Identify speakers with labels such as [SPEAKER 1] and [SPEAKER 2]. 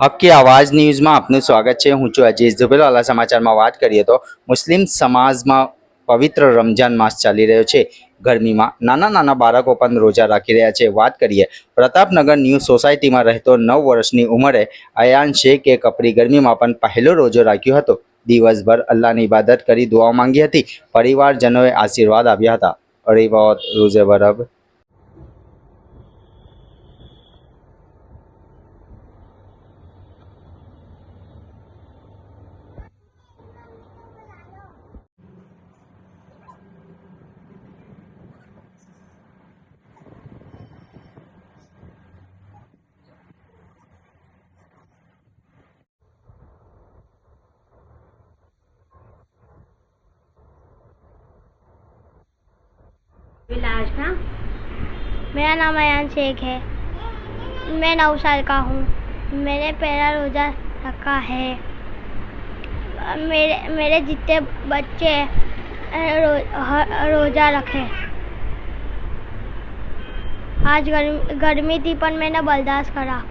[SPEAKER 1] હક્કી આવાજ ન્યૂઝમાં આપનું સ્વાગત છે. હું છું અજીઝ દુબેલાલા સમાચારમાં વાત કરીએ તો મુસ્લિમ સમાજમાં પવિત્ર રમજાન માસ ચાલી રહ્યો છે. ગરમીમાં નાના નાના બાળકો પણ રોજા રાખી રહ્યા છે. વાત કરીએ પ્રતાપનગર ન્યૂ સોસાયટીમાં રહેતો નવ વર્ષની ઉંમરે અયાન શેખે કપરી ગરમીમાં પણ પહેલો રોજો રાખ્યો હતો. દિવસભર અલ્લાહની ઇબાદત કરી દુઆ માંગી હતી. પરિવારજનોએ આશીર્વાદ આપ્યા હતા. અરે બહોત રોજે બરબ
[SPEAKER 2] मेरा नाम अयान शेख है। मैं नौ साल का हूँ। मैंने पहला रोज़ा रखा है। मेरे मेरे जितने बच्चे रो, रोज़ा रखे। आज गर्मी गर्मी थी पर मैंने बर्दाश्त करा।